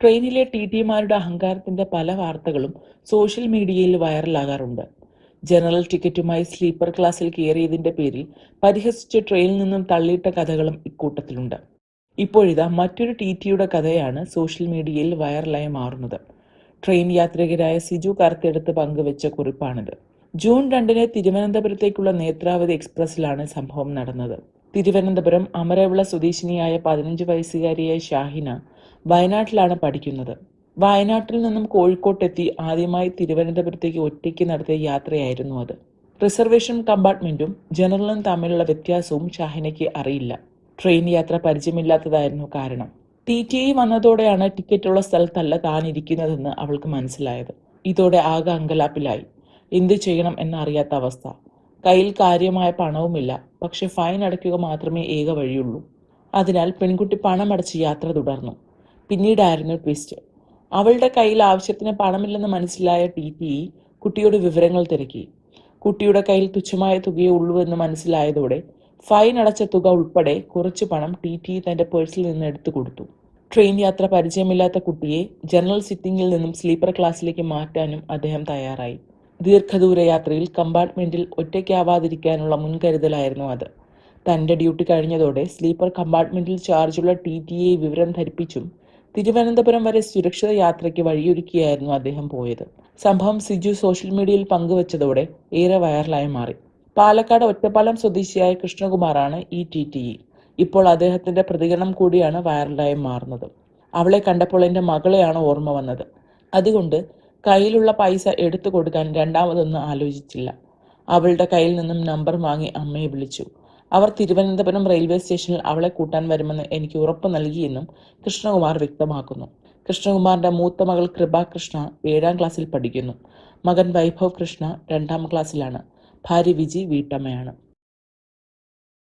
ട്രെയിനിലെ ടി ടിമാരുടെ അഹങ്കാരത്തിന്റെ പല വാർത്തകളും സോഷ്യൽ മീഡിയയിൽ വൈറലാകാറുണ്ട്. ജനറൽ ടിക്കറ്റുമായി സ്ലീപ്പർ ക്ലാസ്സിൽ കയറിയതിന്റെ പേരിൽ പരിഹസിച്ച് ട്രെയിനിൽ നിന്നും തള്ളിയിട്ട കഥകളും ഇക്കൂട്ടത്തിലുണ്ട്. ഇപ്പോഴിതാ മറ്റൊരു ടി ടിയുടെ കഥയാണ് സോഷ്യൽ മീഡിയയിൽ വൈറലായി മാറുന്നത്. ട്രെയിൻ യാത്രികരായ സിജു കറുത്തെടുത്ത് പങ്കുവച്ച കുറിപ്പാണിത്. ജൂൺ രണ്ടിന് തിരുവനന്തപുരത്തേക്കുള്ള നേത്രാവതി എക്സ്പ്രസിലാണ് സംഭവം നടന്നത്. തിരുവനന്തപുരം അമരവിള സ്വദേശിനിയായ പതിനഞ്ച് വയസ്സുകാരിയായ ഷാഹിന വയനാട്ടിലാണ് പഠിക്കുന്നത്. വയനാട്ടിൽ നിന്നും കോഴിക്കോട്ടെത്തി ആദ്യമായി തിരുവനന്തപുരത്തേക്ക് ഒറ്റയ്ക്ക് നടത്തിയ യാത്രയായിരുന്നു അത്. റിസർവേഷൻ കമ്പാർട്ട്മെന്റും ജനറലും തമ്മിലുള്ള വ്യത്യാസവും ഷാഹിനയ്ക്ക് അറിയില്ല. ട്രെയിൻ യാത്ര പരിചയമില്ലാത്തതായിരുന്നു കാരണം. ടി ടി ടിക്കറ്റ് വന്നതോടെയാണ് ടിക്കറ്റുള്ള സ്ഥലത്തല്ല താൻ ഇരിക്കുന്നതെന്ന് അവൾക്ക് മനസ്സിലായത്. ഇതോടെ ആകെ അങ്കലാപ്പിലായി. എന്ത് ചെയ്യണം എന്നറിയാത്ത അവസ്ഥ. കയ്യിൽ കാര്യമായ പണവുമില്ല. പക്ഷെ ഫൈൻ അടയ്ക്കുക മാത്രമേ ഏക വഴിയുള്ളൂ. അതിനാൽ പെൺകുട്ടി പണമടച്ച് യാത്ര തുടർന്നു. പിന്നീടായിരുന്നു ട്വിസ്റ്റ്. അവളുടെ കയ്യിൽ ആവശ്യത്തിന് പണമില്ലെന്ന് മനസ്സിലായ ടി കുട്ടിയുടെ കുട്ടിയോട് വിവരങ്ങൾ തിരക്കി. കുട്ടിയുടെ കയ്യിൽ തുച്ഛമായ തുകയേ ഉള്ളൂ എന്ന് മനസ്സിലായതോടെ ഫൈൻ അടച്ച തുക ഉൾപ്പെടെ കുറച്ച് പണം ടി ടി തന്റെ പേഴ്സിൽ നിന്ന് എടുത്തു കൊടുത്തു. ട്രെയിൻ യാത്ര പരിചയമില്ലാത്ത കുട്ടിയെ ജനറൽ സിറ്റിംഗിൽ നിന്നും സ്ലീപ്പർ ക്ലാസ്സിലേക്ക് മാറ്റാനും അദ്ദേഹം തയ്യാറായി. ദീർഘദൂര യാത്രയിൽ കമ്പാർട്ട്മെന്റിൽ ഒറ്റയ്ക്കാവാതിരിക്കാനുള്ള മുൻകരുതലായിരുന്നു അത്. തന്റെ ഡ്യൂട്ടി കഴിഞ്ഞതോടെ സ്ലീപ്പർ കമ്പാർട്ട്മെന്റിൽ ചാർജുള്ള ടി ടി എ വിവരം ധരിപ്പിച്ചും തിരുവനന്തപുരം വരെ സുരക്ഷിത യാത്രയ്ക്ക് വഴിയൊരുക്കിയായിരുന്നു അദ്ദേഹം പോയത്. സംഭവം സിജു സോഷ്യൽ മീഡിയയിൽ പങ്കുവച്ചതോടെ ഏറെ വൈറലായി മാറി. പാലക്കാട് ഒറ്റപ്പാലം സ്വദേശിയായ കൃഷ്ണകുമാറാണ് ഈ ടി ടി ഇ. ഇപ്പോൾ അദ്ദേഹത്തിന്റെ പ്രതികരണം കൂടിയാണ് വൈറലായി മാറുന്നത്. അവളെ കണ്ടപ്പോൾ എന്റെ മകളെയാണ് ഓർമ്മ വന്നത്. അതുകൊണ്ട് കയ്യിലുള്ള പൈസ എടുത്തു കൊടുക്കാൻ രണ്ടാമതൊന്നും ആലോചിച്ചില്ല. അവളുടെ കയ്യിൽ നിന്നും നമ്പർ വാങ്ങി അമ്മയെ വിളിച്ചു. അവർ തിരുവനന്തപുരം റെയിൽവേ സ്റ്റേഷനിൽ അവളെ കൂട്ടാൻ വരുമെന്ന് എനിക്ക് ഉറപ്പ് നൽകിയെന്നും കൃഷ്ണകുമാർ വ്യക്തമാക്കുന്നു. കൃഷ്ണകുമാറിന്റെ മൂത്ത മകൾ കൃപാകൃഷ്ണ ഏഴാം ക്ലാസ്സിൽ പഠിക്കുന്നു. മകൻ വൈഭവ് കൃഷ്ണ രണ്ടാം ക്ലാസ്സിലാണ്. ഭാര്യ വിജി വീട്ടമ്മയാണ്.